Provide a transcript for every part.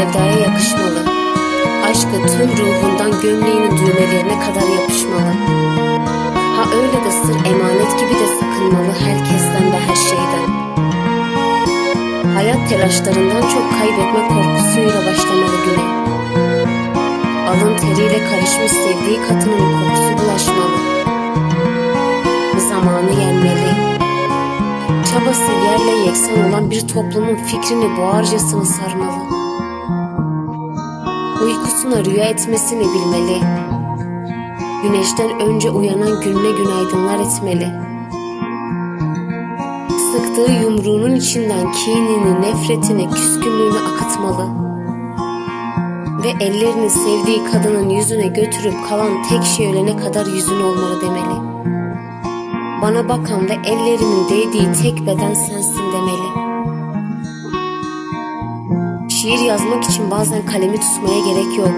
sevdaya yakışmalı. Aşkı tüm ruhundan gömleğinin düğmelerine kadar yapışmalı. Ha öyle de sır emanet gibi de sakınmalı herkesten ve her şeyden. Hayat telaşlarından çok kaybetme korkusuyla başlamalı güne. Alın teriyle karışmış sevdiği kadının kokusu bulaşmalı. Zamanı yenmeli. Çabası yerle yeksan olan bir toplumun fikrini boğarcasına sarmalı. Uykusuna rüya etmesini bilmeli. Güneşten önce uyanan gününe günaydınlar etmeli. Sıktığı yumruğunun içinden kinini, nefretini, küskünlüğünü akıtmalı. Ve ellerini sevdiği kadının yüzüne götürüp kalan tek şey ölene kadar yüzün olmalı demeli. Bana bakan ve ellerimin değdiği tek beden sensin demeli. Şiir yazmak için bazen kalemi tutmaya gerek yok.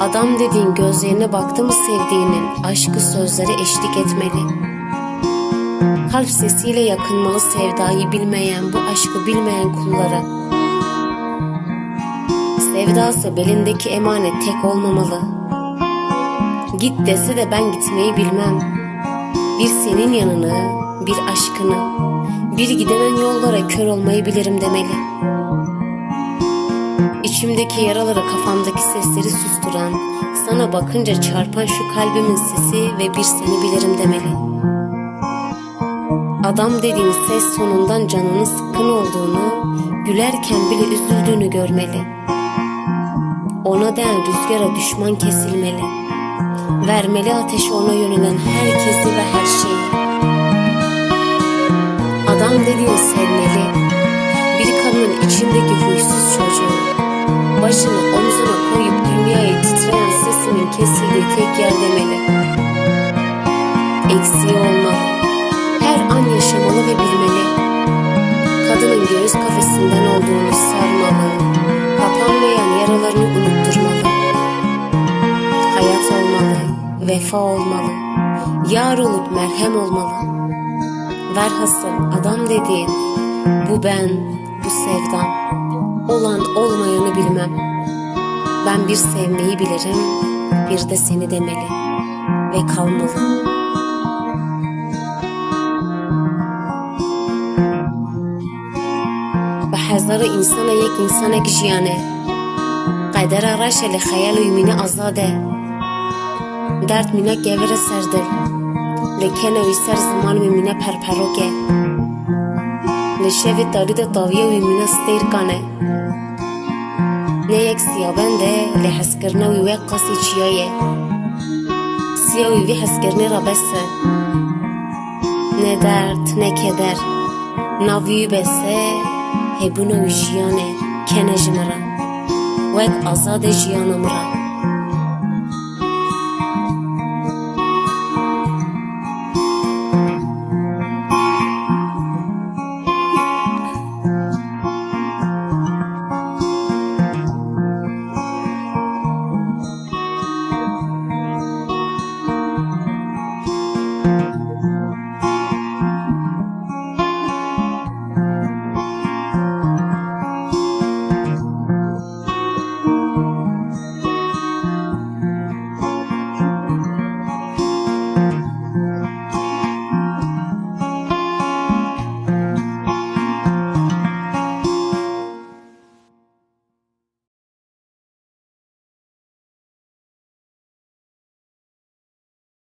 Adam dediğin gözlerine baktı mı sevdiğinin aşkı sözleri eşlik etmeli. Kalp sesiyle yakınmalı sevdayı bilmeyen bu aşkı bilmeyen kullara. Sevdası belindeki emanet tek olmamalı. Git dese de ben gitmeyi bilmem. Bir senin yanını, bir aşkını, bir gidenen yollara kör olmayı bilirim demeli. İçimdeki yaraları kafamdaki sesleri susturan, sana bakınca çarpan şu kalbimin sesi ve bir seni bilirim demeli. Adam dediğin ses sonundan canının sıkkın olduğunu, gülerken bile üzüldüğünü görmeli. Ona değen rüzgara düşman kesilmeli. Vermeli ateşi ona yönelen herkesi ve her şeyi. Adam dediğin sevmeli. Bir kadının içindeki huysuz çocuğu. Kesildiği tek yer demeli. Eksiği olmalı. Her an yaşamalı ve bilmeli. Kadının göğüs kafesinden olduğunu sarmalı. Kapanmayan yaralarını unutturmalı. Hayat olmalı, vefa olmalı. Yar olup merhem olmalı. Verhasıl adam dediğin bu ben, bu sevdam. Olan olmayanı bilmem. Ben bir sevmeyi bilirim, bir de seni demeli ve kalmalı. به هزار انسان یک انسان جیانه قدر راش لخیال و یمینه آزاده درد مینه گور سردل لکن وی سر زمان میمینه پرپروکه لشوی دارید داویه و یمینه ستیر کانه نیک سیابنده لحس کرنه وی وی قاسی چیایه. سیاوی وی نه درد نه کدر. ناوی بەسە هێبوونەوی جیانه. کنه جمرا وەک ئازادە جیانم را